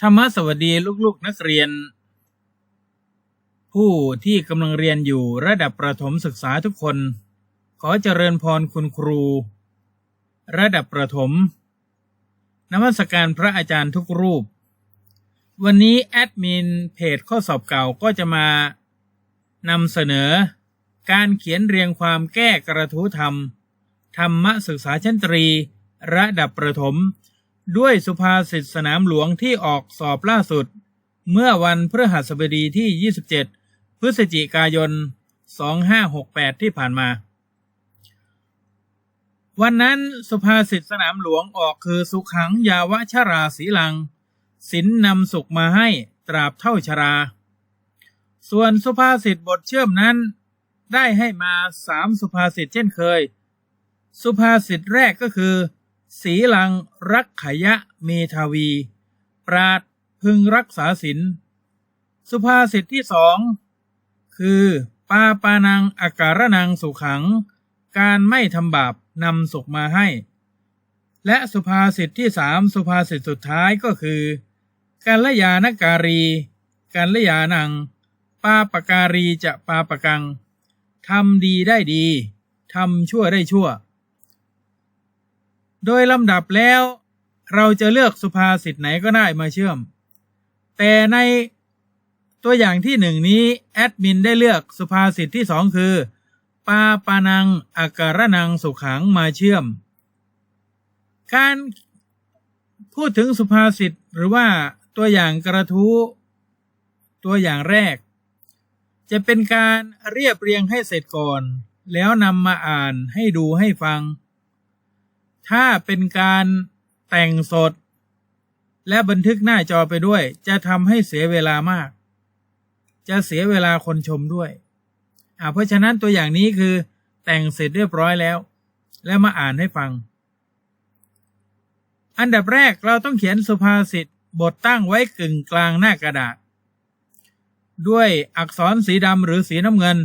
ธรรมสวัสดีลูกๆนักเรียน ผู้ที่กำลังเรียนอยู่ระดับประถมศึกษาทุกคน ขอเจริญพรคุณครู ระดับประถมนมัสการพระอาจารย์ทุกรูป วันนี้แอดมินเพจข้อสอบเก่าก็จะมานำเสนอ การเขียนเรียงความแก้กระทู้ธรรม ธรรมศึกษาชั้นตรี ระดับประถม ด้วยสุภาษิตสนามหลวงที่ออกสอบล่าสุด เมื่อวันพฤหัสบดีที่ 27 พฤศจิกายน 2568 ที่ผ่านมา วันนั้นสุภาษิตสนามหลวงออกคือสุขังยาวชราสีลังสินนำสุขมาให้ตราบเท่าชรา ส่วนสุภาษิตบทเชื่อมนั้น ได้ให้มาสามสุภาษิตเช่นเคย สุภาษิตแรกก็คือ สีลังรักขยะเมทาวี ปราดพึงรักษาศีลสุภาษิตที่สองคือปาปานังอาการนังสุขัง การไม่ทำบาปนำสุขมาให้ และสุภาษิตที่สามสุภาษิตสุดท้ายก็คือกัละยาณการีกัละยาณัง ปาปการีจะปาปกังทำดีได้ดีทำชั่วได้ชั่ว โดยลำดับแล้ว เราจะเลือกสุภาษิตไหนก็ได้มาเชื่อม แต่ในตัวอย่างที่หนึ่งนี้แอดมินได้เลือกสุภาษิตที่สองคือ ปาปานังอาการนังสุขังมาเชื่อม การพูดถึงสุภาษิตหรือว่าตัวอย่างกระทู้ ตัวอย่างแรก จะเป็นการเรียบเรียงให้เสร็จก่อน แล้วนำมาอ่านให้ดูให้ฟัง ถ้าเป็นการแต่งสด และบันทึกหน้าจอไปด้วย จะทำให้เสียเวลามาก จะเสียเวลาคนชมด้วยอ่าเพราะฉะนั้นตัวอย่างนี้คือแต่งเสร็จเรียบร้อยแล้ว แล้วมาอ่านให้ฟัง อันดับแรกเราต้องเขียนสุภาษิตบทตั้งไว้กึ่งกลางหน้ากระดาษ ด้วยอักษรสีดำหรือสีน้ำเงิน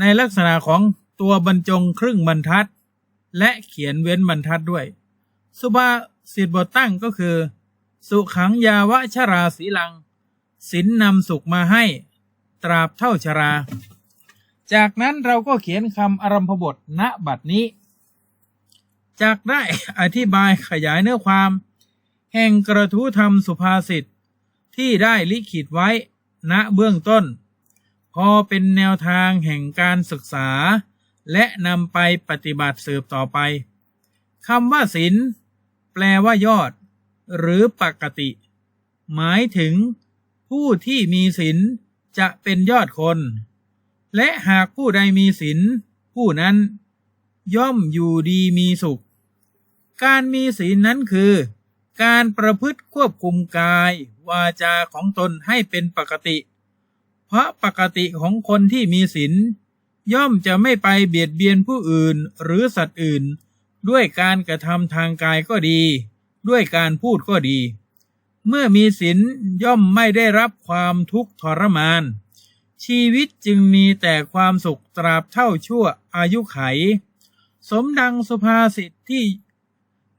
ในลักษณะของตัวบรรจงครึ่งบรรทัด และเขียนเว้นบรรทัดด้วย สุภาษิตบทตั้งก็คือ สุขังยาวะชราสีลังสินนำสุขมาให้ตราบเท่าชรา จากนั้นเราก็เขียนคำอารัมพบทณบัดนี้ จากได้อธิบายขยายเนื้อความ แห่งกระทู้ธรรมสุภาษิตที่ได้ลิขิตไว้ณเบื้องต้น พอเป็นแนวทางแห่งการศึกษา และนำไปปฏิบัติสืบต่อไปคำว่าศีลแปลว่ายอด หรือปกติ หมายถึง ผู้ที่มีศีลจะเป็นยอดคน และหากผู้ใดมีศีลผู้นั้น ย่อมอยู่ดีมีสุข การมีศีลนั้นคือ การประพฤติควบคุมกาย วาจาของตนให้เป็นปกติ เพราะปกติของคนที่มีศีล ย่อมจะไม่ไปเบียดเบียนผู้อื่นหรือสัตว์อื่น ด้วยการกระทำทางกายก็ดี ด้วยการพูดก็ดี เมื่อมีศีลย่อมไม่ได้รับความทุกข์ทรมาน ชีวิตจึงมีแต่ความสุขตราบเท่าชั่วอายุไข สมดังสุภาษิตที่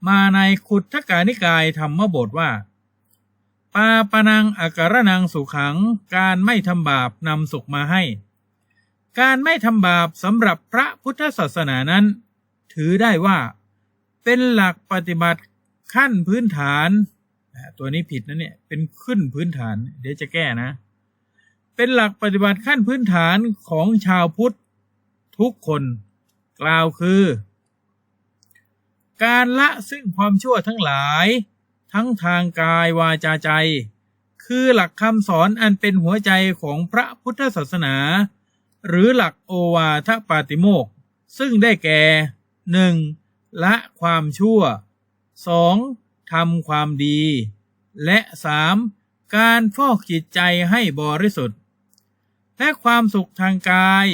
มาในขุทกานิกายธรรมบทว่า ปาปนังอาการนังสุขังการไม่ทำบาปนำสุขมาให้ การไม่ทำบาปสำหรับพระพุทธศาสนานั้น ถือได้ว่าเป็นหลักปฏิบัติขั้นพื้นฐาน ตัวนี้ผิดนะเนี่ยเป็นขึ้นพื้นฐาน เดี๋ยวจะแก้นะ เป็นหลักปฏิบัติขั้นพื้นฐานของชาวพุทธทุกคนกล่าวคือ การละซึ่งความชั่วทั้งหลาย ทั้งทางกายวาจาใจ คือหลักคำสอนอันเป็นหัวใจของพระพุทธศาสนา หรือหลักโอวาทปาติโมก ซึ่งได้แก่หนึ่งละความชั่วสองทำความดี และสามการฟอกจิตใจให้บริสุทธิ์ และความสุขทางกาย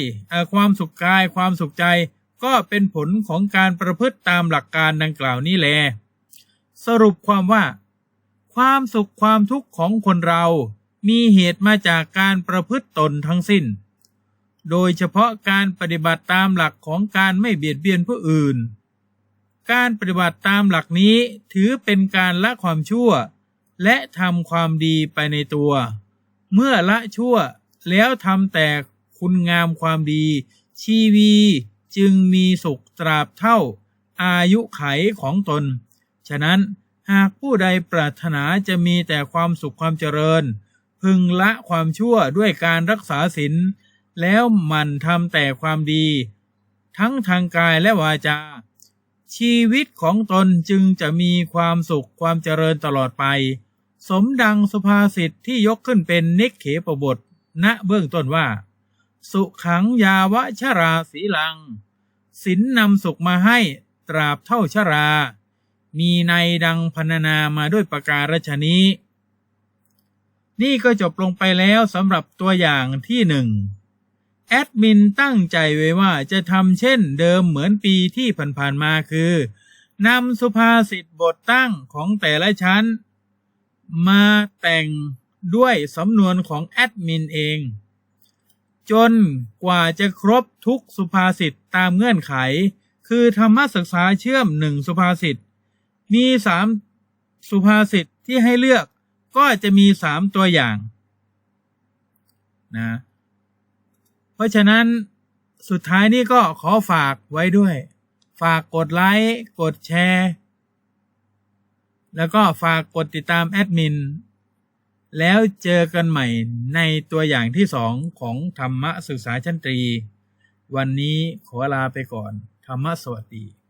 ความสุขกายความสุขใจก็เป็นผลของการประพฤติตามหลักการดังกล่าวนี้แล สรุปความว่า ความสุขความทุกข์ของคนเรา มีเหตุมาจากการประพฤติตนทั้งสิ้น โดยเฉพาะการปฏิบัติตามหลักของการไม่เบียดเบียนผู้อื่น การปฏิบัติตามหลักนี้ถือเป็นการละความชั่ว และทำความดีไปในตัว เมื่อละชั่วแล้วทำแต่คุณงามความดี ชีวีจึงมีสุขตราบเท่า อายุไขของตน ฉะนั้นหากผู้ใดปรารถนาจะมีแต่ความสุขความเจริญ พึงละความชั่วด้วยการรักษาศีล แล้วมันทำแต่ความดี ทั้งทางกายและวาจา ชีวิตของตนจึงจะมีความสุขความเจริญตลอดไป สมดังสุภาษิตที่ยกขึ้นเป็นนิกเขปบท ณเบื้องต้นว่า สุขังยาวชราสีลังสินนำสุขมาให้ตราบเท่าชรา มีในดังพรรณนามาด้วยประการฉนี้ นี่ก็จบลงไปแล้วสำหรับตัวอย่างที่หนึ่ง แอดมินตั้งใจไว้ว่าจะทำเช่นเดิมเหมือนปีที่ผ่านๆมาคือนำสุภาษิตบทตั้งของแต่ละชั้น มาแต่งด้วยสำนวนของแอดมินเอง จนกว่าจะครบทุกสุภาษิตตามเงื่อนไข คือธรรมศึกษาเชื่อมหนึ่งสุภาษิตมีสามสุภาษิตที่ให้เลือกก็จะมีสามตัวอย่างนะ ราะฉะนั้นสุดท้ายนี่ก็ขอฝากไว้ด้วย ฝากกดไลค์กดแชร์ แล้วก็ฝากกดติดตามแอดมิน แล้วเจอกันใหม่ในตัวอย่างที่สองของธรรมะศึกษาชั้นตรี วันนี้ขอลาไปก่อน ธรรมะสวัสดี